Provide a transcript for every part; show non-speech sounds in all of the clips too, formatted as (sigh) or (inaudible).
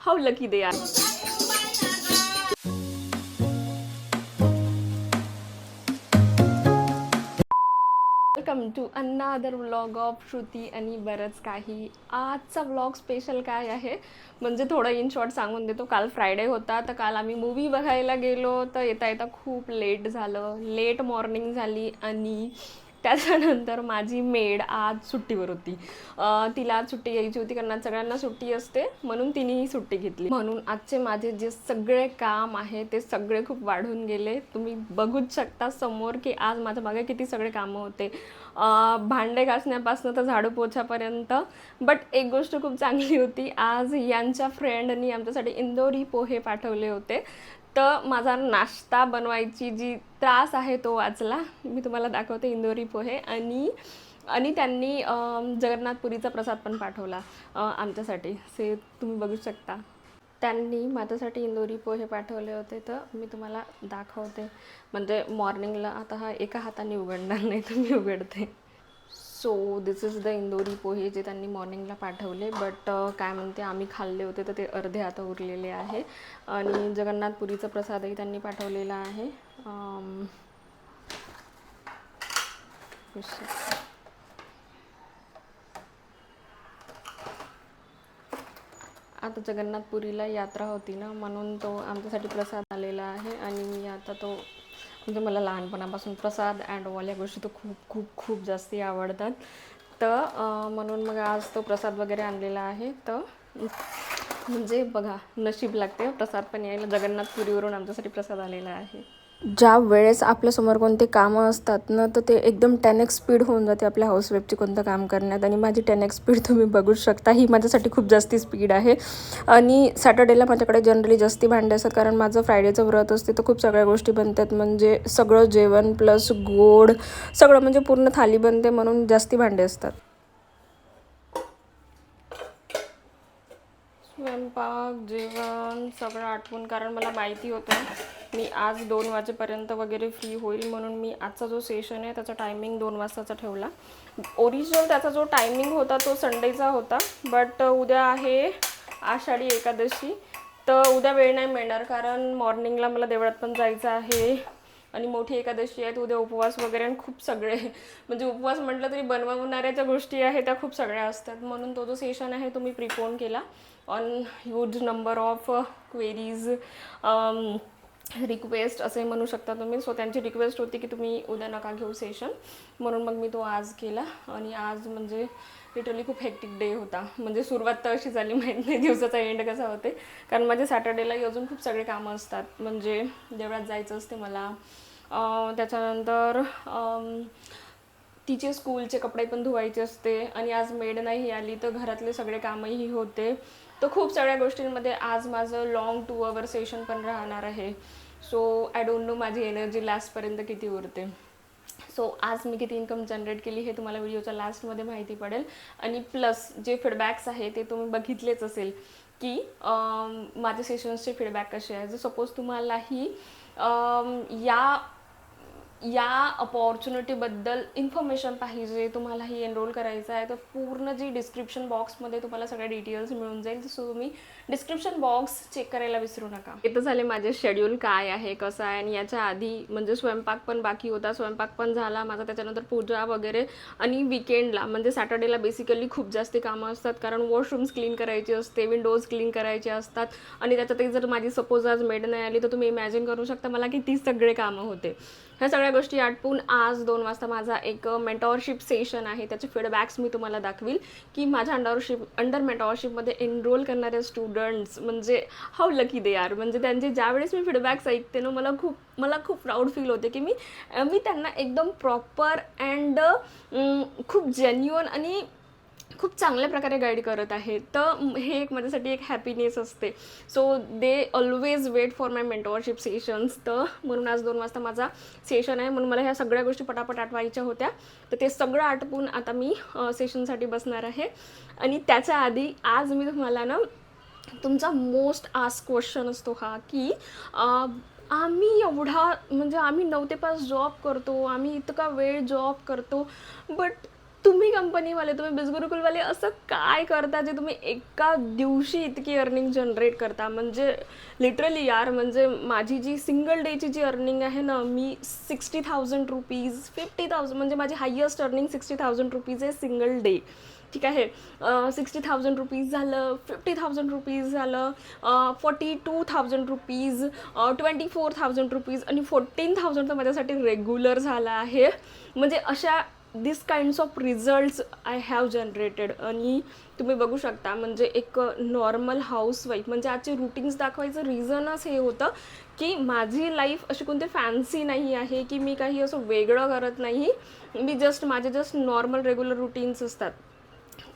How lucky they are welcome to another vlog of Shruti आणि बरंच काही आजचा व्लॉग स्पेशल काय आहे? म्हणजे थोडं इन शॉर्ट सांगून देतो. काल फ्रायडे होता तर काल आम्ही मूवी बघायला गेलो तर येता येता खूप लेट झालं. लेट मॉर्निंग झाली आणि त्याच्यानंतर माझी मेड आज सुट्टीवर होती. तिला आज सुट्टी घ्यायची होती कारण सगळ्यांना सुट्टी असते म्हणून तिनेही सुट्टी घेतली. म्हणून आजचे माझे जे सगळे काम आहे ते सगळे खूप वाढून गेले. तुम्ही बघूच शकता समोर की आज माझ्या मागे किती सगळे कामं होते. भांडे घासण्यापासून तर झाडू पोछापर्यंत बट एक गोष्ट खूप चांगली होती आज यांच्या फ्रेंडनी आमच्यासाठी इंदोरी पोहे पाठवले होते. तर माझा नाश्ता बनवायची जी त्रास आहे तो वाचला. मी तुम्हाला दाखवते इंदोरी पोहे. आणि आणि त्यांनी जगन्नाथपुरीचा प्रसाद पण पाठवला आमच्यासाठी. से तुम्ही बघू शकता. त्यांनी माझ्यासाठी इंदोरी पोहे पाठवले होते तर मी तुम्हाला दाखवते. म्हणजे मॉर्निंगला आता हा एका हाताने उघडणार नाही तर मी उघडते. So this is the Indori pohe जे त्यांनी मॉर्निंगला पाठवले. बट काय म्हणते आम्ही खाल्ले होते तर ते अर्धे आता उरलेले आहे. आणि जगन्नाथपुरीचा प्रसादही त्यांनी पाठवलेला आहे. आता जगन्नाथपुरीला यात्रा होती ना म्हणून तो आमच्यासाठी प्रसाद आलेला आहे. आणि मी आता तो म्हणजे मला लहानपणापासून प्रसाद अँड ऑल या गोष्टी तर खूप खूप खूप जास्ती आवडतात. तर म्हणून मग आज तो प्रसाद वगैरे आणलेला आहे. तर म्हणजे बघा नशीब लागते. प्रसाद पण यायला. जगन्नाथपुरीवरून आमच्यासाठी प्रसाद आलेला आहे. ज्या वेळेस आपल्यासमोर कोणते कामं असतात ना तर ते एकदम टेन एक्स स्पीड होऊन जाते आपल्या हाऊसवेपची कोणतं काम करण्यात. आणि माझी टेन एक्स स्पीड तुम्ही बघू शकता. ही माझ्यासाठी खूप जास्ती स्पीड आहे. आणि सॅटर्डेला माझ्याकडे जनरली जास्ती भांडे असतात. कारण माझं फ्रायडेचं व्रत असते तर खूप सगळ्या गोष्टी बनतात. म्हणजे सगळं जेवण प्लस गोड सगळं म्हणजे पूर्ण थाली बनते म्हणून जास्ती भांडे असतात. स्वयंपाक जेवण सगळं आठवून कारण मला माहिती होतं मी आज दोन वाजेपर्यंत वगैरे फ्री होईल म्हणून मी आजचा जो सेशन आहे त्याचा टायमिंग दोन वाजताचा ठेवला. ओरिजिनल त्याचा जो टायमिंग होता तो संडेचा होता बट उद्या आहे आषाढी एकादशी तर उद्या वेळ नाही मिळणार कारण मॉर्निंगला मला देवळात पण जायचं आहे आणि मोठी एकादशी आहे उद्या उपवास वगैरे आणि खूप सगळे म्हणजे उपवास म्हटलं तरी बनवणाऱ्या गोष्टी आहेत त्या खूप सगळ्या असतात. म्हणून तो जो सेशन आहे तो मी प्रिपोन केला. On huge number of queries request असे म्हणू शकता तुम्ही. सो त्यांची रिक्वेस्ट होती की तुम्ही उद्या नका घेऊ सेशन म्हणून मग मी तो आज केला. आणि आज म्हणजे लिटरली खूप हेक्टिक डे होता. म्हणजे सुरुवात तर अशी झाली माहीत नाही दिवसाचा एंड कसा होते. कारण माझे सॅटर्डेलाही अजून खूप सगळे कामं असतात. म्हणजे देवळात जायचं असते मला. त्याच्यानंतर तिचे स्कूलचे कपडे पण धुवायचे असते. आणि आज मेड नाही आली तर घरातले सगळे कामही होते. तर खूप सगळ्या गोष्टींमध्ये आज माझं लॉंग टू अवर सेशन पण राहणार आहे. सो आय डोंट नो माझी एनर्जी लास्टपर्यंत किती उरते. सो आज मी किती इन्कम जनरेट केली हे तुम्हाला व्हिडिओच्या लास्टमध्ये माहिती पडेल. आणि प्लस जे फीडबॅक्स आहे ते तुम्ही बघितलेच असेल की माझ्या सेशन्सचे फीडबॅक कसे आहे जर सपोज तुम्हालाही या या अपॉर्च्युनिटीबद्दल इन्फॉर्मेशन पाहिजे तुम्हाला ही एनरोल करायचं आहे तर पूर्ण जी डिस्क्रिप्शन बॉक्समध्ये तुम्हाला सगळ्या डिटेल्स मिळून जाईल. सो तुम्ही डिस्क्रिप्शन बॉक्स चेक करायला विसरू नका. इथं झाले माझे शेड्यूल काय आहे कसं आहे आणि याच्या आधी म्हणजे स्वयंपाक पण बाकी होता. स्वयंपाक पण झाला. माझा त्याच्यानंतर पूजा वगैरे आणि विकेंडला म्हणजे सॅटर्डेला बेसिकली खूप जास्त कामं असतात. कारण वॉशरूम्स क्लीन करायचे असते विंडोज क्लीन करायचे असतात. आणि त्याच्यातही जर माझी सपोज आज मेड नाही आली तर तुम्ही इमॅजिन करू शकता मला किती सगळे कामं होते. ह्या सगळ्या गोष्टी आटपून आज दोन वाजता माझा एक मेंटॉरशिप सेशन आहे. त्याचे फीडबॅक्स मी तुम्हाला दाखवील की माझ्या अंडरशिप अंडर मेंटॉरशिपमध्ये एनरोल करणारे स्टुडंट्स म्हणजे हाऊ लकी दे आर म्हणजे त्यांचे ज्यावेळेस मी फीडबॅक्स ऐकते ना मला खूप मला खूप प्राऊड फील होते की मी मी त्यांना एकदम प्रॉपर अँड खूप जेन्युअन आणि खूप चांगल्या प्रकारे गाईड करत आहे. तर हे एक माझ्यासाठी एक हॅपीनेस असते. So they always wait for my mentorship sessions तर म्हणून आज दोन वाजता माझा सेशन आहे. म्हणून मला ह्या सगळ्या गोष्टी पटापट आठवायच्या होत्या. तर ते सगळं आटपून आता मी सेशनसाठी बसणार आहे. आणि त्याच्या आधी आज मी तुम्हाला ना तुमचा मोस्ट आस्क क्वेश्चन असतो हा की आम्ही एवढा म्हणजे आम्ही नऊ ते पाच जॉब करतो. आम्ही इतका वेळ जॉब करतो. बट तुम्ही कंपनीवाले तुम्ही बिजगुरुकुलवाले असं काय करता जे तुम्ही एका दिवशी इतकी अर्निंग जनरेट करता? म्हणजे लिटरली यार म्हणजे माझी जी सिंगल डेची जी अर्निंग आहे ना मी sixty thousand rupees fifty thousand म्हणजे माझी highest earning sixty thousand rupees आहे सिंगल डे ठीक आहे? सिक्स्टी थाउजंड रुपीज झालं फिफ्टी थाउजंड रुपीज झालं forty two thousand rupees twenty four thousand rupees आणि फोर्टीन थाउजंड तर माझ्यासाठी रेग्युलर झालं आहे. म्हणजे अशा this kinds of results I have generated आणि तुम्ही बघू शकता म्हणजे एक नॉर्मल हाऊसवाईफ म्हणजे आजचे रुटीन्स दाखवायचं रिझनच हे होतं की माझी लाईफ अशी कोणती फॅन्सी नाही आहे की मी काही असं वेगळं करत नाही. मी जस्ट माझे जस्ट नॉर्मल रेग्युलर रुटीन्स असतात.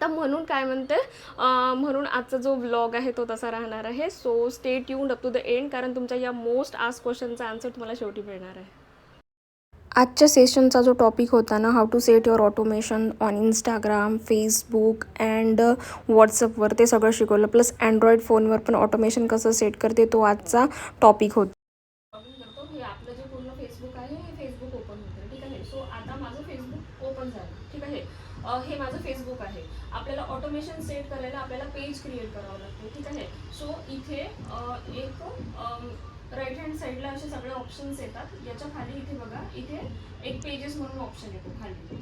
तर म्हणून काय म्हणते म्हणून आजचा जो व्लॉग आहे तो तसा राहणार आहे. So stay tuned up to the end कारण तुमच्या या मोस्ट आज क्वेश्चनचा आन्सर तुम्हाला शेवटी मिळणार आहे. आजच्या सेशनचा जो टॉपिक होता ना how to set your automation on Instagram Facebook and व्हॉट्सअपवर ते सगळं शिकवलं. प्लस अँड्रॉइड फोनवर पण ऑटोमेशन कसं सेट करते तो आजचा टॉपिक होता. हे आपलं जे पूर्ण फेसबुक आहे हे फेसबुक ओपन होतं ठीक आहे? सो आता माझं फेसबुक ओपन झालं ठीक आहे हे माझं फेसबुक आहे. आपल्याला ऑटोमेशन सेट करायला आपल्याला पेज क्रिएट करावं लागतं. ठीक आहे? सो इथे एक राईट हँड साईडला असे सगळे ऑप्शन्स येतात. याच्या खाली इथे बघा इथे एक पेजेस म्हणून ऑप्शन येतो खाली.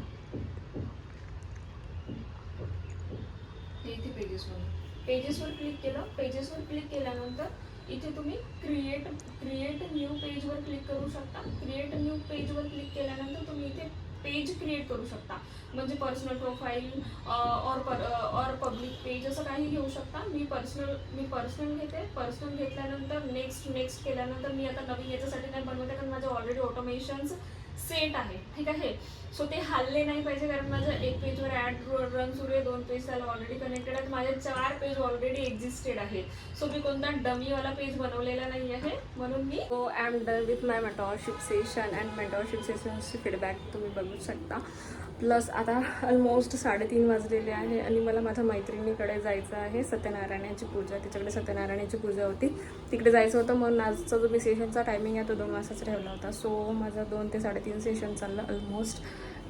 हे इथे पेजेस म्हणून. पेजेसवर क्लिक केलं. पेजेसवर क्लिक केल्यानंतर इथे तुम्ही क्रिएट क्रिएट न्यू पेजवर क्लिक करू शकता. क्रिएट न्यू पेजवर क्लिक केल्यानंतर तुम्ही इथे पेज क्रिएट करू शकता. म्हणजे पर्सनल प्रोफाईल और और पब्लिक पेज असं काही घेऊ शकता. मी पर्सनल मी पर्सनल घेते. पर्सनल घेतल्यानंतर नेक्स्ट नेक्स्ट केल्यानंतर मी आता नवीन याच्यासाठी नाही बनवते कारण माझे ऑलरेडी ऑटोमेशन्स सेट आहे ठीक आहे? सो ते हल्ले नाही पाहिजे कारण माझं एक पेजवर ॲड रन सुरू आहे दोन पेज त्याला ऑलरेडी कनेक्टेड आहेत. माझे चार पेज ऑलरेडी एक्झिस्टेड आहेत. सो मी कोणता डमीवाला पेज बनवलेला नाही आहे म्हणून मी so I am done with my mentorship session and mentorship सेशनची feedback तुम्ही बघू शकता. प्लस आता ऑलमोस्ट साडेतीन वाजलेले आहे आणि मला माझ्या मैत्रिणीकडे जायचं आहे सत्यनारायणाची पूजा. तिच्याकडे सत्यनारायणाची पूजा होती. तिकडे जायचं होतं म्हणून आजचा जो मी सेशनचा टायमिंग आहे तो दोन वाजताच ठेवला होता. सो माझा दोन ते साडेतीन सेशन चाललं ऑलमोस्ट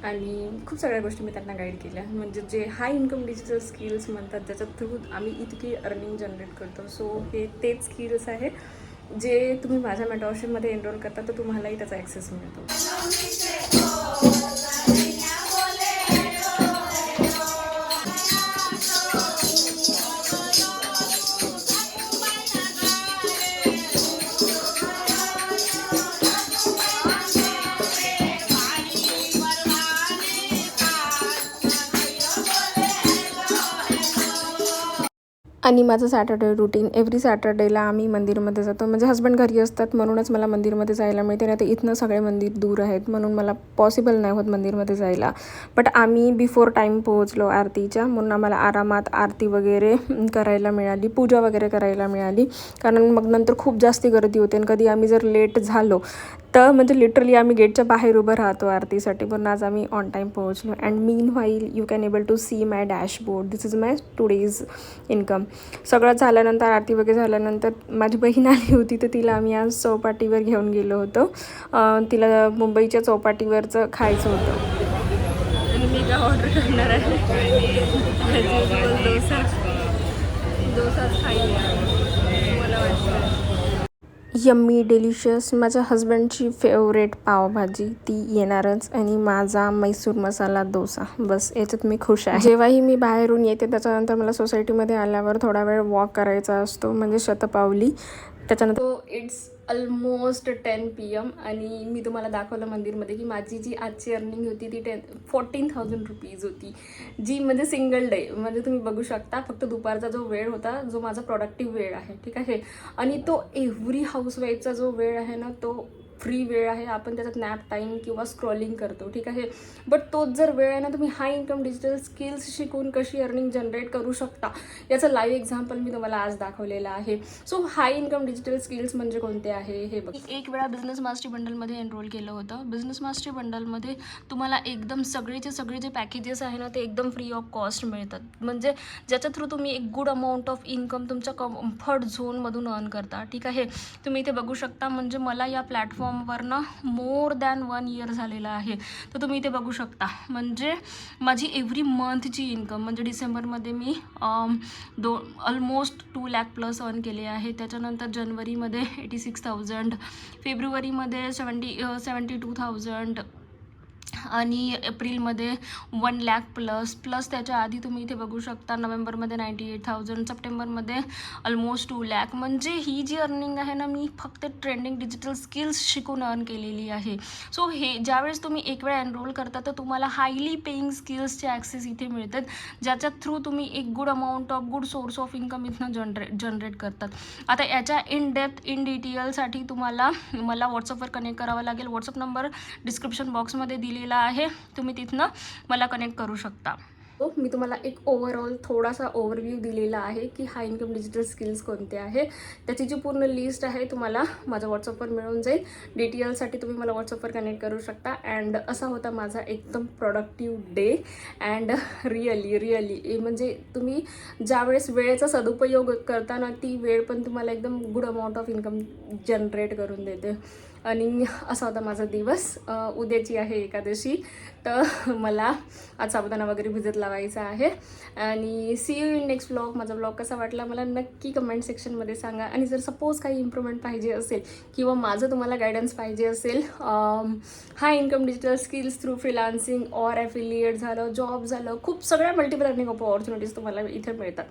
आणि खूप सगळ्या गोष्टी मी त्यांना गाईड केल्या. म्हणजे जे हाय इन्कम डिजिटल स्किल्स म्हणतात ज्याच्या थ्रू आम्ही इतकी अर्निंग जनरेट करतो. सो हे तेच स्किल्स आहे जे तुम्ही माझ्या मेटॉरशिपमध्ये एनरोल करता तर तुम्हालाही त्याचा ॲक्सेस मिळतो. आणि माझं सॅटर्डे रुटीन एव्हरी सॅटर्डेला आम्ही मंदिरमध्ये जातो. म्हणजे हस्बंड घरी असतात म्हणूनच मला मंदिरमध्ये जायला मिळते. नाही तर इथनं सगळे मंदिर दूर आहेत म्हणून मला पॉसिबल नाही होत मंदिरमध्ये जायला. बट आम्ही बिफोर टाईम पोहोचलो आरतीच्या म्हणून आम्हाला आरामात आरती वगैरे करायला मिळाली. पूजा वगैरे करायला मिळाली. कारण मग नंतर खूप जास्ती गर्दी होते आणि कधी आम्ही जर लेट झालो तर म्हणजे लिटरली आम्ही गेटच्या बाहेर उभं राहतो आरतीसाठी. पण आज आम्ही ऑन टाईम पोहोचलो. And meanwhile you can able to see my dashboard this is my today's income सगळं झाल्यानंतर आरती वगैरे झाल्यानंतर माझी बहीण आली होती तर तिला आम्ही आज चौपाटीवर घेऊन गेलो होतो. तिला मुंबईच्या चौपाटीवरचं खायचं होतं. मी काय ऑर्डर करणार आहे? (laughs) डोसा. डोसाच खाईल यम्मी डिलिशियस माझ्या हस्बंडची फेवरेट पावभाजी ती येणारच आणि माझा मैसूर मसाला डोसा. बस याच्यात मी खुश आहे. जेव्हाही मी बाहेरून येते त्याच्यानंतर मला सोसायटीमध्ये आल्यावर थोडा वेळ वॉक करायचा असतो म्हणजे शतपावली. त्याच्यानंतर it's almost ten P M आणि मी तुम्हाला दाखवलं मंदिरमध्ये की माझी जी आजची अर्निंग होती ती टेन फोर्टीन थाउजंड रुपीज होती. जी म्हणजे सिंगल डे म्हणजे तुम्ही बघू शकता फक्त दुपारचा जो वेळ होता जो माझा प्रोडक्टिव्ह वेळ आहे ठीक आहे? आणि तो एव्हरी हाऊसवाईफचा जो वेळ आहे ना तो फ्री वेळ आहे आपण त्याच्यात नॅप टाईम किंवा स्क्रॉलिंग करतो ठीक आहे? बट तोच जर वेळ आहे ना तुम्ही हाय इन्कम डिजिटल स्किल्स शिकून कशी अर्निंग जनरेट करू शकता? याचं लाईव्ह एक्झाम्पल मी तुम्हाला आज दाखवलेलं आहे. So high income digital skills म्हणजे कोणते आहे? हे बघ. एक वेळा बिझनेस मास्टरी बंडलमध्ये एनरोल केलं होतं. बिझनेस मास्टरी बंडलमध्ये तुम्हाला एकदम सगळेचे सगळे जे पॅकेजेस आहे ना ते एकदम फ्री ऑफ कॉस्ट मिळतात. म्हणजे ज्याच्या थ्रू तुम्ही एक गुड अमाऊंट ऑफ इन्कम तुमच्या कम्फर्ट झोनमधून अर्न करता ठीक आहे? तुम्ही इथे बघू शकता म्हणजे मला या प्लॅटफॉर्म फॉर्मवरनं मोर दॅन वन इयर झालेलं आहे. तर तुम्ही इथे बघू शकता. म्हणजे माझी एव्हरी मंथची इन्कम म्हणजे डिसेंबरमध्ये मी though almost two lakh plus earn केले आहे. त्याच्यानंतर जनवरीमध्ये एटी सिक्स थाउजंड फेब्रुवारीमध्ये सेवन्टी सेवन्टी टू थाउजंड आणि एप्रिलमध्ये वन लॅक प्लस प्लस त्याच्या आधी तुम्ही इथे बघू शकता नोव्हेंबरमध्ये नाईंटी एट थाउजंड सप्टेंबरमध्ये ऑलमोस्ट टू लॅक म्हणजे ही जी अर्निंग आहे ना मी फक्त ट्रेंडिंग डिजिटल स्किल्स शिकून अर्न केलेली आहे. सो हे ज्यावेळेस तुम्ही एक वेळा एनरोल करता तर तुम्हाला हायली पेईंग स्किल्सचे ॲक्सेस इथे मिळतात ज्याच्या थ्रू तुम्ही एक good amount of good source of income इथनं जनरेट जनरेट करतात. आता याच्या इन डेप्थ इन डिटेलसाठी तुम्हाला मला व्हॉट्सअपवर कनेक्ट करावं लागेल. व्हॉट्सअप नंबर डिस्क्रिप्शन बॉक्समध्ये दिले दिलेला आहे. तुम्ही तिथनं मला कनेक्ट करू शकता. हो मी तुम्हाला एक ओव्हरऑल थोडासा ओव्हरव्ह्यू दिलेला आहे की हाय इन्कम डिजिटल स्किल्स कोणते आहे. त्याची जी पूर्ण लिस्ट आहे तुम्हाला माझ्या व्हॉट्सअपवर मिळून जाईल. डिटेलसाठी तुम्ही मला व्हॉट्सअपवर कनेक्ट करू शकता. अँड असा होता माझा एकदम productive day and really really म्हणजे तुम्ही ज्यावेळेस वेळेचा सदुपयोग करताना ती वेळ पण तुम्हाला एकदम good amount of income generate करून देते. आणि असा होता माझा दिवस. उद्याची आहे एकादशी तर मला आज साबुदाणा वगैरे भिजत लावायचा आहे. आणि see you in next blog माझा ब्लॉग कसा वाटला मला नक्की कमेंट सेक्शनमध्ये सांगा. आणि जर सपोज काही इम्प्रूव्हमेंट पाहिजे असेल किंवा माझं तुम्हाला गायडन्स पाहिजे असेल high income digital skills through freelancing or affiliate झालं जॉब झालं खूप सगळ्या मल्टिपल अर्निंग ऑपॉर्च्युनिटीज तुम्हाला इथे मिळतात.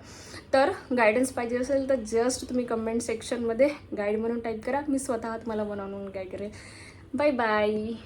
तर गायडन्स पाहिजे असेल तर जस्ट तुम्ही कमेंट सेक्शनमध्ये गाईड म्हणून टाईप करा. मी स्वतः तुम्हाला बनवून गाईड Bye bye.